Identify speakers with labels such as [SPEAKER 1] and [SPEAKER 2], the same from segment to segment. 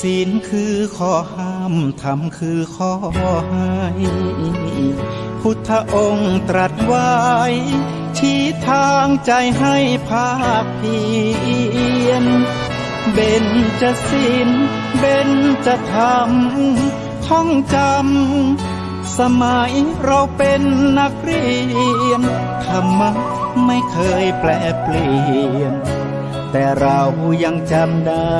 [SPEAKER 1] ศีลคือข้อห้ามธรรมคือข้อให้พุทธองค์ตรัสไว้ ชี้ทางใจให้ภาคเพียรเบนจะศีลเบนจะธรรมท่องจำ สมัยเราเป็นนักเรียน ธรรมะไม่เคยแปลเปลี่ยน แต่เรายังจำได้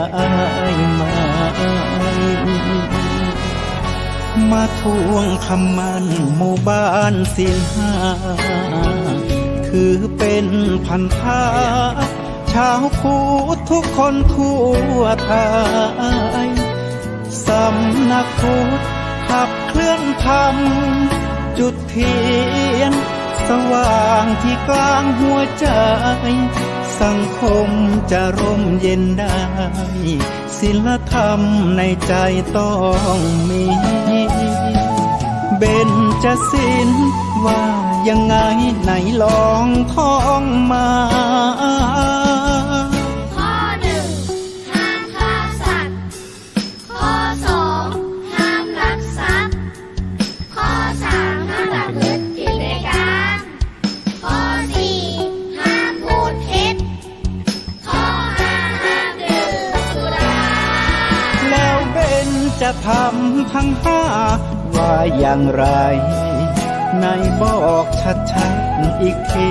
[SPEAKER 1] มาทวงคำมันหมู่บ้านสินหาคือเป็นพันธะชาวพุทธทุกคนทั่วไทยสำนักพุทธขับเคลื่อนธรรม จุดเทียน สว่างที่กลางหัวใจ สังคมจะร่มเย็นได้ ศิลธรรมในใจต้องมี เบนจะสินว่ายังไงไหนลองท่องมา
[SPEAKER 2] จะ
[SPEAKER 1] ทำทั้งห้าว่าอย่างไรไหนบอกชัดๆอีกที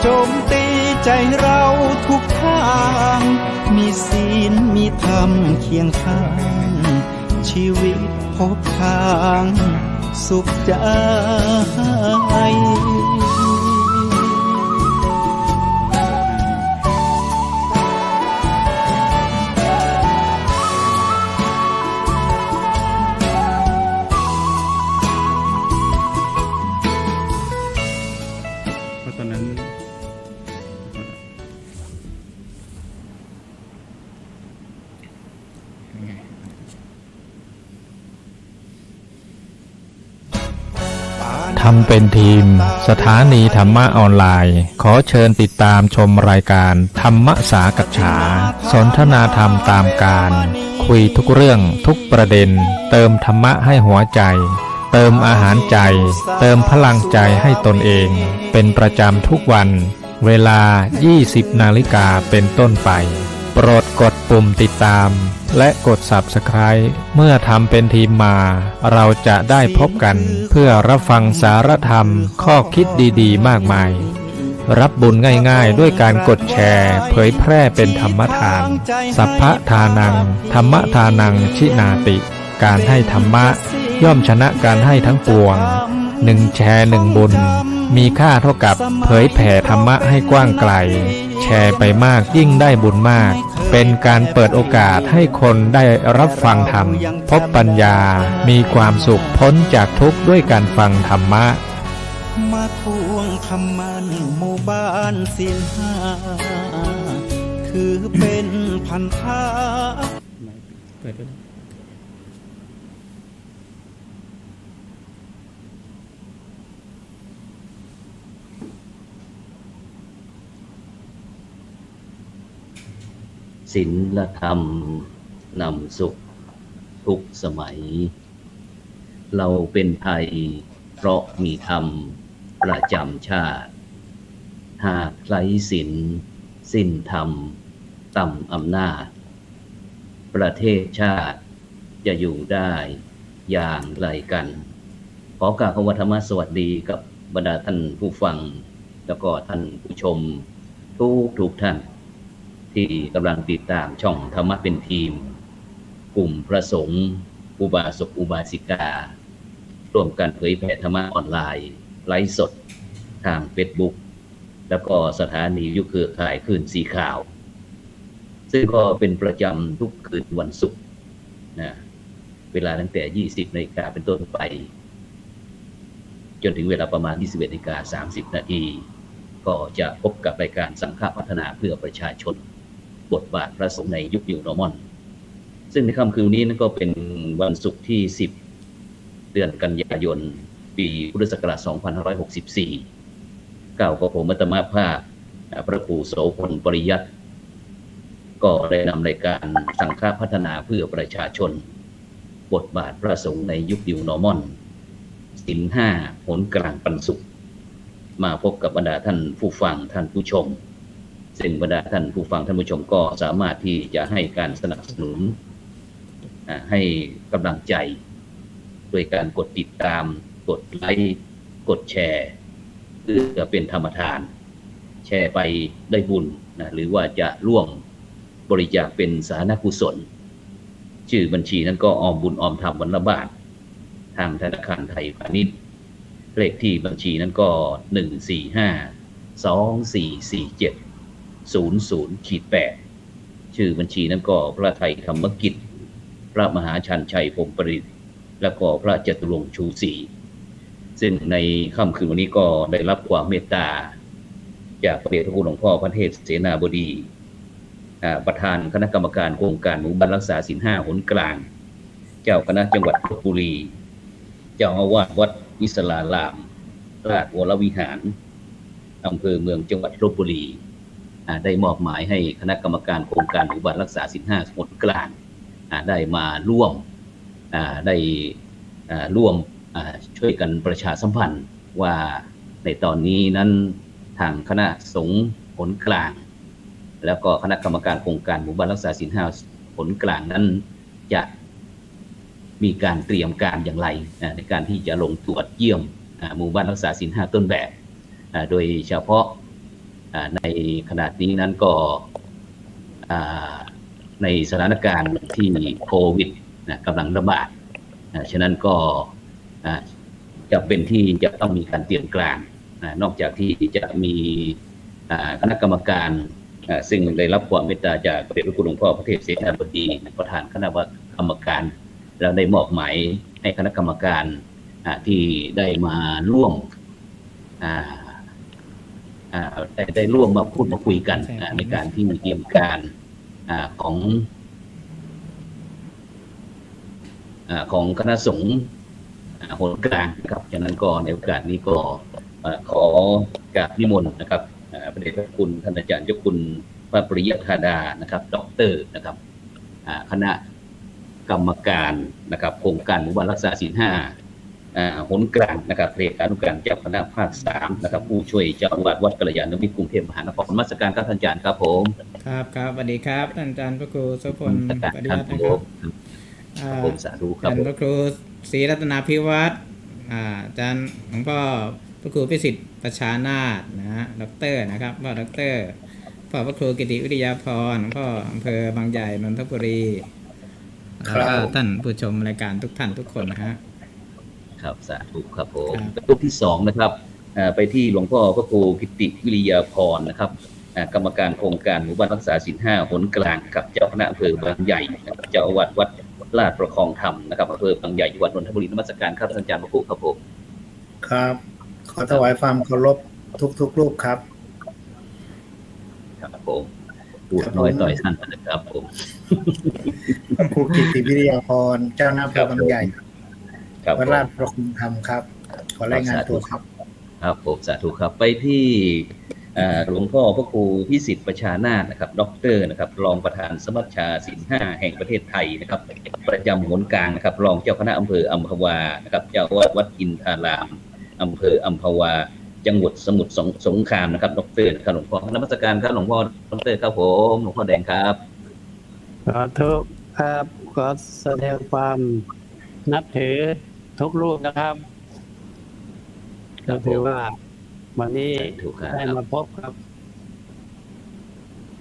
[SPEAKER 1] โจมตีใจเราทุกทาง มีศีลมีธรรมเคียงข้าง ชีวิตพบทาง สุขใจ
[SPEAKER 3] ทำเป็นทีม สถานีธรรมะออนไลน์ ขอเชิญติดตามชมรายการธรรมสากับฉา สนทนาธรรมตามการ คุยทุกเรื่องทุกประเด็น เติมธรรมะให้หัวใจ เติมอาหารใจ เติมพลังใจให้ตนเอง เป็นประจำทุกวัน เวลา 20 นาฬิกาเป็นต้นไป โปรดกดปุ่มติดตามและกด Subscribe เมื่อทำเป็นทีมมา เราจะได้พบกัน เพื่อรับฟังสารธรรมข้อคิดดีๆ มากมาย รับบุญง่ายๆ ด้วยการกดแชร์ เผยแพร่เป็นธรรมทาน สัพพะทานัง ธรรมทานังชินาติ การให้ธรรมะ ย่อมชนะการให้ทั้งปวงหนึ่งแชร์หนึ่งบุญ มีค่าเท่ากับเผยแผ่ธรรมะให้กว้างไกล แชร์ไปมากยิ่งได้บุญมาก เป็นการเปิดโอกาสให้คนได้รับฟังธรรม พบปัญญา มีความสุขพ้นจากทุกข์ด้วยการฟังธรรมะ
[SPEAKER 1] มาทวงคำมันหมู่บ้านสินหาคือเป็นพันธะ
[SPEAKER 4] เปิดไปเลย
[SPEAKER 5] ศีลธรรมนำสุขทุกสมัย เราเป็นไทยเพราะมีธรรมประจำชาติ หากไร้ศีลสิ้นธรรมต่ำอำนาจ ประเทศชาติจะอยู่ได้อย่างไรกัน ขอกราบคำว่าธรรมะสวัสดีกับบรรดาท่านผู้ฟัง แล้วก็ท่านผู้ชมทุกทุกท่าน ที่กำลังติดตามช่องธรรมะเป็นทีม กลุ่มพระสงฆ์อุบาสกอุบาสิกา ร่วมกันเผยแผ่ธรรมะออนไลน์ ไลฟ์สด ทางเฟซบุ๊กแล้วก็สถานียุคเครือข่ายคลื่นสีขาว ซึ่งก็เป็นประจำทุกคืนวันศุกร์นะเวลาตั้งแต่ 20นาฬิกาเป็นต้นไป จนถึงเวลาประมาณ 21นาฬิกา30 นาที ก็จะพบกับรายการสังฆพัฒนาเพื่อประชาชน บทบาทพระสงฆ์ในยุคนิวนอร์มอน ซึ่งในค่ำคืนนี้นั่นก็เป็นวันศุกร์ที่ 10 เดือนกันยายน ปีพุทธศักราช 2564ก้าวกับผมมัตมภาพพระครูโสพลปริยัติ ก็ได้นำรายการสังฆพัฒนาเพื่อประชาชน บทบาทพระสงฆ์ในยุคนิวนอร์มอนสินห้าผลกลางปันสุข มาพบกับบรรดาท่านผู้ฟังท่านผู้ชม ซึ่งบรรดาท่านผู้ฟังท่านผู้ชมก็สามารถที่จะให้การสนับสนุนให้กำลังใจ โดยการกดติดตาม กดไลค์กดแชร์เพื่อเป็นธรรมทาน แชร์ไปได้บุญนะหรือว่าจะร่วมบริจาคเป็นสาธารณกุศล ชื่อบัญชีนั้นก็ออมบุญออมธรรมวันละบาท ทางธนาคารไทยพาณิชย์เลขที่บัญชีนั้นก็หนึ่งสี่ห้าสองสี่สี่เจ็ด ศูนย์ศูนย์ขีดแปดชื่อบัญชีนั้นก็พระไทยธรรมกิจ พระมหาชันชัยพรมปริตและก็พระจตุรงค์ชูศรีซึ่งในค่ำคืนวันนี้ก็ได้รับความเมตตา จากพระเดชพระคุณหลวงพ่อพระเทพเสนาบดีประธานคณะกรรมการโครงการหมู่บ้านรักษาศีลห้าหนกลาง เจ้าคณะจังหวัดลบบุรี เจ้าอาวาสวัดวิสลาราม ราชวรวิหารอำเภอเมืองจังหวัดลบบุรี ได้มอบหมายให้คณะกรรมการโครงการหมู่บ้านรักษาศีลห้าหนกลางได้มาร่วมได้ร่วมช่วยกันประชาสัมพันธ์ว่าในตอนนี้นั้นทางคณะสงฆ์ผลกลาง แล้วก็คณะกรรมการโครงการหมู่บ้านรักษาศีลห้าผลกลางนั้นจะมีการเตรียมการอย่างไรในการที่จะลงตรวจเยี่ยมหมู่บ้านรักษาศีลห้าต้นแบบ โดยเฉพาะ ในขณะนี้นั้นก็ในสถานการณ์ที่โควิดนะกำลังระบาดฉะนั้นก็จะเป็นที่จะต้องมีการเตรียมการนอกจากที่จะมีคณะกรรมการซึ่งได้รับความเมตตาจากพระเดชพระคุณหลวงพ่อพระเทพเสนาบดีประธานคณะกรรมการเราได้มอบหมายให้คณะกรรมการที่ได้มาร่วม ได้ได้ร่วมมาพูดมาคุยกันอ่าในการที่เตรียมการอ่าของอ่าของคณะสงฆ์อ่าหนกลางนะครับฉะนั้นก็ในโอกาสนี้ก็อ่าขอกราบนิมนต์นะครับอ่าพระเดชพระคุณท่านอาจารย์เจ้าคุณพระปริยธาดานะครับด็อกเตอร์นะครับอ่าคณะกรรมการนะครับโครงการหมู่บ้านรักษาศีลห้าอ่า หนกลางนะครับเลขานุการเจ้าคณะภาคสามนะครับผู้ช่วยเจ้าอาวาสวัดกัลยาณมิตรกรุงเทพมหานครนมัสการครับท่านอาจารย์ครับผม
[SPEAKER 4] ครับครับสวัสดีครับท่านอาจารย์พระครูโสพล
[SPEAKER 5] นมัสการ
[SPEAKER 4] ปฏิ
[SPEAKER 5] ครั
[SPEAKER 4] วั
[SPEAKER 5] บ
[SPEAKER 4] ติ
[SPEAKER 5] ผ
[SPEAKER 4] นะครับ
[SPEAKER 5] ม
[SPEAKER 4] อ่า
[SPEAKER 5] ผมสาธุครับ
[SPEAKER 4] ท่าน
[SPEAKER 5] ผม
[SPEAKER 4] พระครูศรีรัตนาพิวัตรอ่าอาจารย์หลวงพ่อพระครูพิสิทธิ์ประชานาถนะฮะด็อกเตอร์นะครับพ่อด็อกเตอร์พ่อพระครูกิติวิทยาพรหลวงพ่ออำเภอบางใหญ่นนทบุรีแล้วก็ท่านผู้ชมรายการทุกท่านทุกคนนะฮะ
[SPEAKER 5] ครับ สาธุครับผม
[SPEAKER 4] ครับ
[SPEAKER 5] รูปที่สองนะครับอ่าไปที่หลวงพ่อพระครูกิติวิริยาพรนะครับอ่ากรรมการโครงการหมู่บ้านรักษาศีลห้าหนกลางครับเจ้าคณะอำเภอบางใหญ่นะครับเจ้าอาวาสวัดลาดประคองธรรมนะครับอำเภอบางใหญ่จังหวัดนนทบุรีนมัสการครับท่านอาจารย์พระครูครับผม
[SPEAKER 6] ครับ ขอถวายความเคารพทุกๆรูปครับ
[SPEAKER 5] ครับผมพูดน้อยต่อยสั้นนะครับผม
[SPEAKER 6] ครูกิติวิทยาพรเจ้าหน้า
[SPEAKER 5] ครั
[SPEAKER 6] ที่
[SPEAKER 5] บ
[SPEAKER 6] บางใหญ่
[SPEAKER 5] ครับผ
[SPEAKER 6] วัด
[SPEAKER 5] ม
[SPEAKER 6] ราชประคุณธรรมครับ ขอรายงานตัวครับ
[SPEAKER 5] ครับผมสาธุครับ ไปที่อ่าหลวงพ่อพระครูพิสิทธิ์ประชานาถนะครับ ด็อกเตอร์นะครับ รองประธานสมัชชาศีลห้าแห่งประเทศไทยนะครับ ประจำหนกลางนะครับ รองเจ้าคณะอำเภออัมพวา นะครับ เจ้าอาวาสวัดอินทารามอำเภออัมพวา จังหวัดสมุทรสงสงครามนะครับดรนะครับหลวงพ่อนมัสการครับหลวงพ่อดรครับผม หลวงพ่อแดงครับ
[SPEAKER 7] สาธุครับ ขอแสดงความนับถือ ทุกรูปนะครับ
[SPEAKER 5] ครั
[SPEAKER 7] ก็
[SPEAKER 5] บผม
[SPEAKER 7] ถือว่าวันนี้
[SPEAKER 5] ถูกครั
[SPEAKER 7] ได้
[SPEAKER 5] บ
[SPEAKER 7] มาพบครับ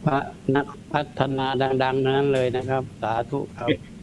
[SPEAKER 7] พระนักพัฒนาดัง ๆ นั้นเลยนะครับ สาธุครับ